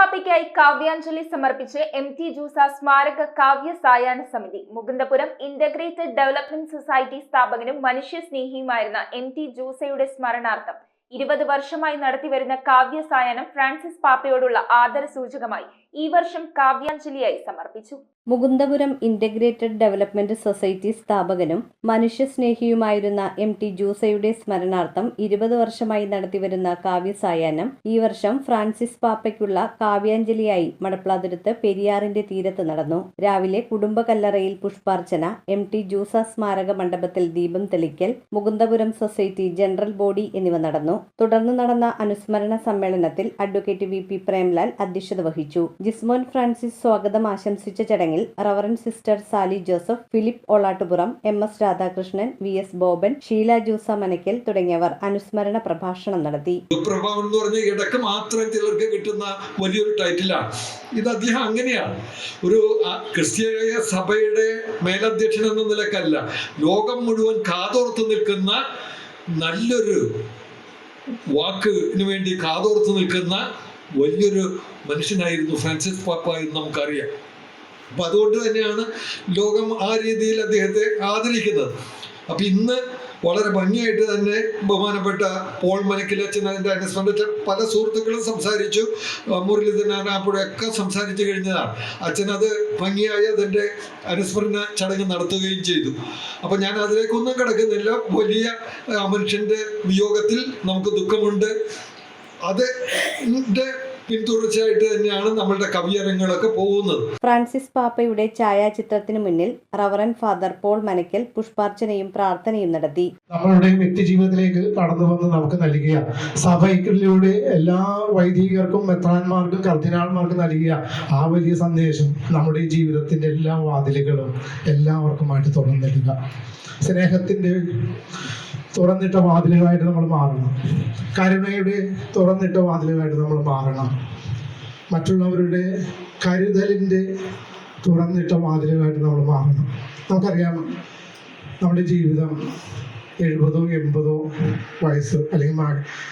പാപ്പയ്ക്കായി കാവ്യാഞ്ജലി സമർപ്പിച്ച് M T Jose സ്മാരക കാവ്യ സായാഹ്ന സമിതി മുകുന്ദപുരം ഇന്റഗ്രേറ്റഡ് ഡെവലപ്മെന്റ് സൊസൈറ്റി സ്ഥാപകനും മനുഷ്യസ്നേഹിയുമായിരുന്ന എം ടി ജൂസയുടെ സ്മരണാർത്ഥം ഇരുപത് വർഷമായി നടത്തിവരുന്ന കാവ്യ സായാഹ്നം ഫ്രാൻസിസ് പാപ്പയോടുള്ള ആദര സൂചകമായി ഈ വർഷം കാവ്യാഞ്ജലിയായി സമർപ്പിച്ചു. മുകുന്ദപുരം ഇന്റഗ്രേറ്റഡ് ഡെവലപ്മെന്റ് സൊസൈറ്റി സ്ഥാപകനും മനുഷ്യസ്നേഹിയുമായിരുന്ന എം ടി ജൂസയുടെ സ്മരണാർത്ഥം ഇരുപത് വർഷമായി നടത്തിവരുന്ന കാവ്യസായാഹ്നം ഈ വർഷം ഫ്രാൻസിസ് പാപ്പയ്ക്കുള്ള കാവ്യാഞ്ജലിയായി മടപ്ലാതുരത്ത് പെരിയാറിന്റെ തീരത്ത് നടന്നു. രാവിലെ കുടുംബ കല്ലറയിൽ പുഷ്പാർച്ചന എം ടി ജൂസ സ്മാരക മണ്ഡപത്തിൽ ദീപം തെളിക്കൽ മുകുന്ദപുരം സൊസൈറ്റി ജനറൽ ബോഡി എന്നിവ നടന്നു. തുടർന്ന് നടന്ന അനുസ്മരണ സമ്മേളനത്തിൽ അഡ്വക്കേറ്റ് വി പി പ്രേംലാൽ അധ്യക്ഷത വഹിച്ചു. ജിസ്മോൻ ഫ്രാൻസിസ് സ്വാഗതം ആശംസിച്ച ചടങ്ങിൽ reverend sister Sally Joseph Philip Olattupuram M S Radhakrishnan V S Boban Sheela Jose Manakkal തുടങ്ങിയവർ അനുസ്മരണ പ്രഭാഷണം നടത്തി. പ്രഭാവം എന്ന് പറഞ്ഞ ഇടയ്ക്ക് മാത്രം ചിലർക്ക് കിട്ടുന്ന വലിയൊരു ടൈറ്റിലാണ്. ഇത് അദ്ദേഹം അങ്ങനെയാണ്. ഒരു ക്രിസ്തീയ സഭയുടെ മേലധ്യക്ഷൻ എന്ന നിലക്കല്ല. ലോകം മുഴുവൻ കാതോർത്ത് നിൽക്കുന്ന നല്ലൊരു വാക്കിന് വേണ്ടി കാതോർത്ത് നിൽക്കുന്ന വലിയൊരു മനുഷ്യനായിരുന്നു ഫ്രാൻസിസ് പാപ്പ എന്ന് നമുക്കറിയാം. അപ്പൊ അതുകൊണ്ട് തന്നെയാണ് ലോകം ആ രീതിയിൽ അദ്ദേഹത്തെ ആദരിക്കുന്നത്. അപ്പൊ ഇന്ന് വളരെ ഭംഗിയായിട്ട് തന്നെ ബഹുമാനപ്പെട്ട പോൾ മനക്കിൽ അച്ഛൻ അതിന്റെ അനുസ്മരിച്ച പല സുഹൃത്തുക്കളും സംസാരിച്ചു. മുരളീധരൻ ആനാപ്പുഴയൊക്കെ സംസാരിച്ചു കഴിഞ്ഞതാണ്. അച്ഛൻ അത് ഭംഗിയായി അതിന്റെ അനുസ്മരണ ചടങ്ങ് നടത്തുകയും ചെയ്തു. അപ്പം ഞാൻ അതിലേക്കൊന്നും കിടക്കുന്നില്ല. വലിയ മനുഷ്യന്റെ വിയോഗത്തിൽ നമുക്ക് ദുഃഖമുണ്ട്. അത് ന്റെ പിന്തുടർച്ചയായിട്ട് തന്നെയാണ് നമ്മളുടെ കവിയരങ്ങളൊക്കെ പോകുന്നത്. ഫ്രാൻസിസ് പാപ്പയുടെ ഛായാചിത്രത്തിന് മുന്നിൽ റവറൻ ഫാദർ പോൾ മനക്കൽ പുഷ്പാർച്ചനയും പ്രാർത്ഥനയും നടത്തി. നമ്മളുടെ വ്യക്തിജീവിതത്തിലേക്ക് കടന്നു വന്ന് നമുക്ക് നൽകിയ സഭയിലൂടെ എല്ലാ വൈദികർക്കും മെത്രാന്മാർക്കും കർദിനാൾമാർക്കും നൽകിയ ആ വലിയ സന്ദേശം നമ്മുടെ ജീവിതത്തിന്റെ എല്ലാ വാതിലുകളും എല്ലാവർക്കുമായിട്ട് തുറന്നു നൽകുക. സ്നേഹത്തിന്റെ തുറന്നിട്ട വാതിലുകളായിട്ട് നമ്മൾ മാറണം. കരുണയുടെ തുറന്നിട്ട വാതിലുകളായിട്ട് നമ്മൾ മാറണം. മറ്റുള്ളവരുടെ കരുതലിന്റെ തുറന്നിട്ട വാതിലുകളായിട്ട് നമ്മൾ മാറണം. നമുക്കറിയാം നമ്മുടെ ജീവിതം എഴുപതോ എൺപതോ വയസ്സ് അല്ലെങ്കിൽ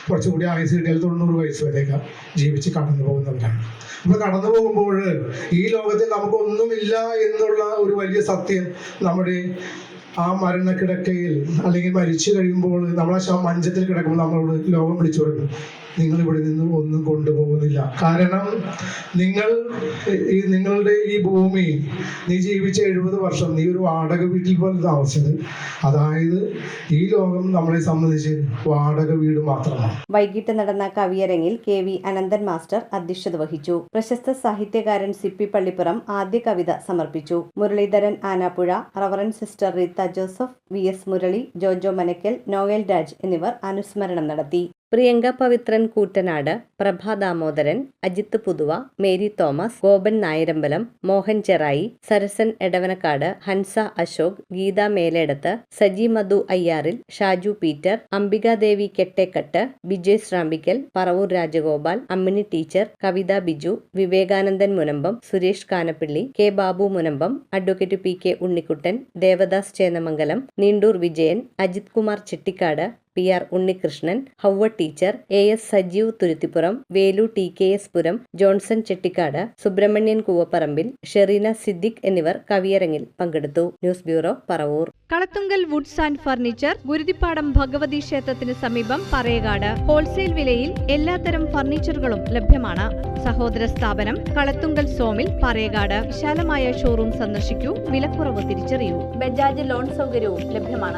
കുറച്ചുകൂടി ആയുസ് കിട്ടിയാൽ തൊണ്ണൂറ് വയസ്സ് വരെയൊക്കെ ജീവിച്ച് കടന്നു പോകുന്നവരാണ്. അപ്പൊ കടന്നു പോകുമ്പോൾ ഈ ലോകത്തിൽ നമുക്കൊന്നുമില്ല എന്നുള്ള ഒരു വലിയ സത്യം നമ്മുടെ ആ മരണക്കിടക്കയിൽ അല്ലെങ്കിൽ മരിച്ചു കഴിയുമ്പോൾ നമ്മൾ ആ മഞ്ചത്തിൽ കിടക്കുമ്പോൾ നമ്മളോട് ലോകം വിളിച്ചു നിങ്ങൾ ഇവിടെ നിന്ന് ഒന്നും കൊണ്ടുപോകുന്നില്ല. കാരണം നിങ്ങൾ ഈ നിങ്ങളുടെ ഈ ഭൂമി നീ ജീവിച്ച എഴുപത് വർഷം നീ ഒരു വാടക വീട്ടിൽ പോലെ താമസിച്ചത്. അതായത് ഈ ലോകം നമ്മളെ സംബന്ധിച്ച് വാടക വീട് മാത്രമാണ്. വൈകിട്ട് നടന്ന കവിയരങ്ങിൽ കെ വി അനന്തൻ മാസ്റ്റർ അധ്യക്ഷത വഹിച്ചു. പ്രശസ്ത സാഹിത്യകാരൻ സിപ്പി പള്ളിപ്പുറം ആദ്യ കവിത സമർപ്പിച്ചു. Muraleedharan Anappuzha reverend sister Rita Joseph V S Murali Jojo Manakkal Noel Raj എന്നിവർ അനുസ്മരണം നടത്തി. Priyanka Pavithran Koottanad Prabha Damodaran Ajith Puthuva Mary Thomas Gopan Nayarambalam Mohan Cherai Sarasan Edavanakkad Hansa Ashok Geetha Meledath Saji Madhu Ayyaril Shaju Peter Ambikadevi Kettekkat Bijay Shrampikkal Paravur Rajagopal Ammini teacher Kavitha Biju Vivekanandan Munambam Suresh Kanappilly K Babu Munambam advocate P K Unnikuttan Devadas Chennamangalam Neendoor Vijayan Ajith Kumar Chettikkad P R Unnikrishnan Hawwa teacher A S Sajeev Thuruthippuram Velu T K S Puram Johnson Chettikkad Subramanian Koovapparambil Shereena Siddique എന്നിവർ കവിയരങ്ങിൽ പങ്കെടുത്തു. News bureau Paravur. Kalathunkal woods and furniture Guruthippadam Bhagavathi ക്ഷേത്രത്തിന് സമീപം Parayakad. Wholesale വിലയിൽ എല്ലാത്തരം ഫർണിച്ചറുകളും ലഭ്യമാണ്. സഹോദര സ്ഥാപനം കളത്തുങ്കൽ സോമിൽ പറയകാട്. വിശാലമായ ഷോറൂം സന്ദർശിക്കൂ. വിലക്കുറവ് തിരിച്ചറിയൂ. ബജാജ് ലോൺ സൗകര്യവും ലഭ്യമാണ്.